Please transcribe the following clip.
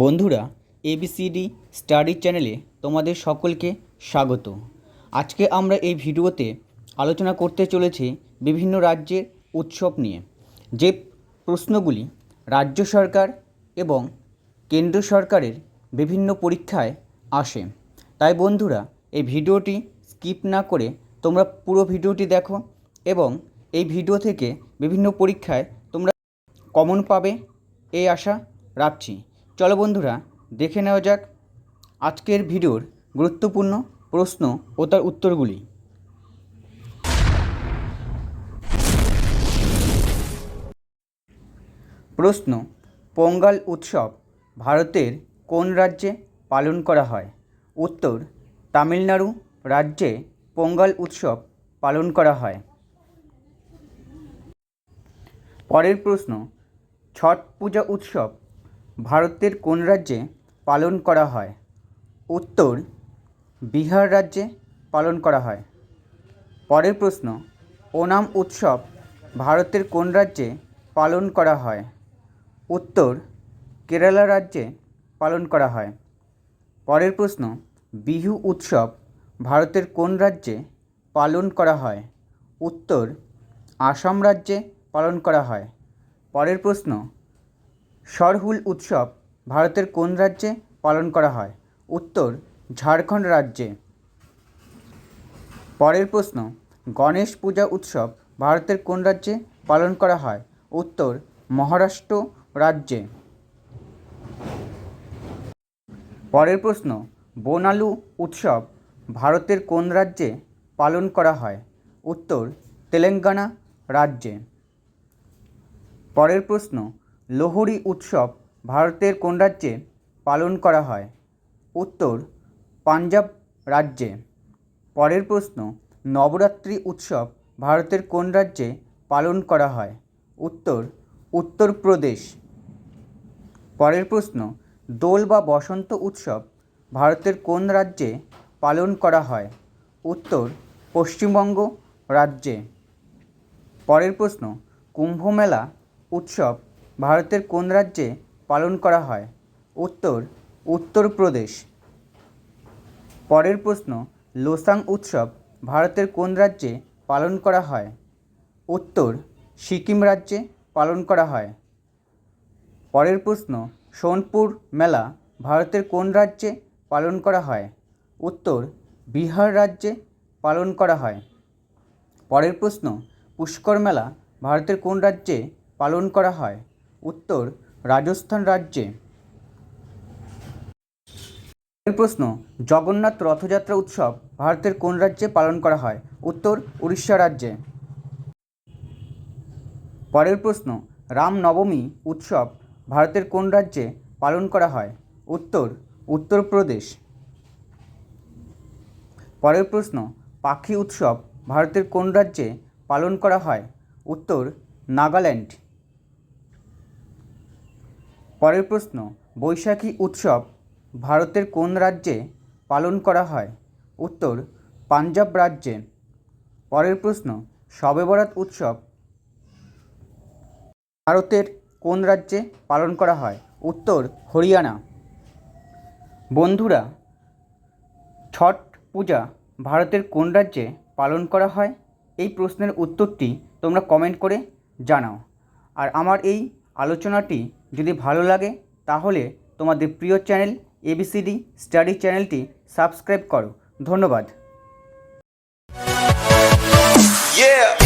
বন্ধুরা ABCD study চ্যানেলে তোমাদের সকলকে স্বাগত। আজকে আমরা এই ভিডিওতে আলোচনা করতে চলেছি বিভিন্ন রাজ্যের উৎসব নিয়ে। যে প্রশ্নগুলি রাজ্য সরকার এবং কেন্দ্র সরকারের বিভিন্ন পরীক্ষায় আসে। তাই বন্ধুরা, এই ভিডিওটি স্কিপ না করে তোমরা পুরো ভিডিওটি দেখো এবং এই ভিডিও থেকে বিভিন্ন পরীক্ষায় তোমরা কমন পাবে, এই আশা রাখছি। চলো বন্ধুরা, দেখে নেওয়া যাক আজকের ভিডিওর গুরুত্বপূর্ণ প্রশ্ন ও তার উত্তরগুলি। প্রশ্ন, পোঙ্গল উৎসব ভারতের কোন রাজ্যে পালন করা হয়? উত্তর, তামিলনাড়ু রাজ্যে পোঙ্গল উৎসব পালন করা হয়। পরের প্রশ্ন, ছট পূজা উৎসব ভারতের কোন রাজ্যে পালন করা হয়? উত্তর, বিহার রাজ্যে পালন করা হয়। পরের প্রশ্ন, ওনাম উৎসব ভারতের কোন রাজ্যে পালন করা হয়? উত্তর, কেরালা রাজ্যে পালন করা হয়। পরের প্রশ্ন, বিহু উৎসব ভারতের কোন রাজ্যে পালন করা হয়? উত্তর, আসাম রাজ্যে পালন করা হয়। পরের প্রশ্ন সরহুল উৎসব ভারতের কোন রাজ্যে পালন করা হয়? উত্তর, ঝাড়খণ্ড রাজ্যে। পরের প্রশ্ন, গণেশ পূজা উৎসব ভারতের কোন রাজ্যে পালন করা হয়? উত্তর, মহারাষ্ট্র রাজ্যে। পরের প্রশ্ন, বোনালু উৎসব ভারতের কোন রাজ্যে পালন করা হয়? উত্তর, তেলেঙ্গানা রাজ্যে। পরের প্রশ্ন লোহরি উৎসব ভারতের কোন রাজ্যে পালন করা হয়? উত্তর, পাঞ্জাব রাজ্যে। পরের প্রশ্ন, নবরাত্রি উৎসব ভারতের কোন রাজ্যে পালন করা হয়? উত্তর উত্তরপ্রদেশ পরের প্রশ্ন, দোল বা বসন্ত উৎসব ভারতের কোন রাজ্যে পালন করা হয়? উত্তর, পশ্চিমবঙ্গ রাজ্যে। পরের প্রশ্ন কুম্ভমেলা উৎসব ভারতের কোন রাজ্যে পালন করা হয়? উত্তর উত্তরপ্রদেশ পরের প্রশ্ন, লোসাং উৎসব ভারতের কোন রাজ্যে পালন করা হয়? উত্তর, সিকিম রাজ্যে পালন করা হয়। পরের প্রশ্ন, সোনপুর মেলা ভারতের কোন রাজ্যে পালন করা হয়? উত্তর, বিহার রাজ্যে পালন করা হয়। পরের প্রশ্ন, পুষ্কর মেলা ভারতের কোন রাজ্যে পালন করা হয়? উত্তর, রাজস্থান রাজ্যে। প্রশ্ন, জগন্নাথ রথযাত্রা উৎসব ভারতের কোন রাজ্যে পালন করা হয়? উত্তর, উড়িষ্যা রাজ্যে। পরের প্রশ্ন, রামনবমী উৎসব ভারতের কোন রাজ্যে পালন করা হয়? উত্তর, উত্তরপ্রদেশ। পরের প্রশ্ন, পাখি উৎসব ভারতের কোন রাজ্যে পালন করা হয়? উত্তর, নাগাল্যান্ড। পরের প্রশ্ন, বৈশাখী উৎসব ভারতের কোন রাজ্যে পালন করা হয়? উত্তর, পাঞ্জাব রাজ্যে। পরের প্রশ্ন শবে বরাত উৎসব ভারতের কোন রাজ্যে পালন করা হয়? উত্তর, হরিয়ানা। বন্ধুরা, ছট পূজা ভারতের কোন রাজ্যে পালন করা হয়? এই প্রশ্নের উত্তরটি তোমরা কমেন্ট করে জানাও। আর আমার এই আলোচনাটি যদি ভালো লাগে তাহলে তোমাদের প্রিয় চ্যানেল এবিসিডি স্টাডি চ্যানেলটি সাবস্ক্রাইব করো ধন্যবাদ Yeah.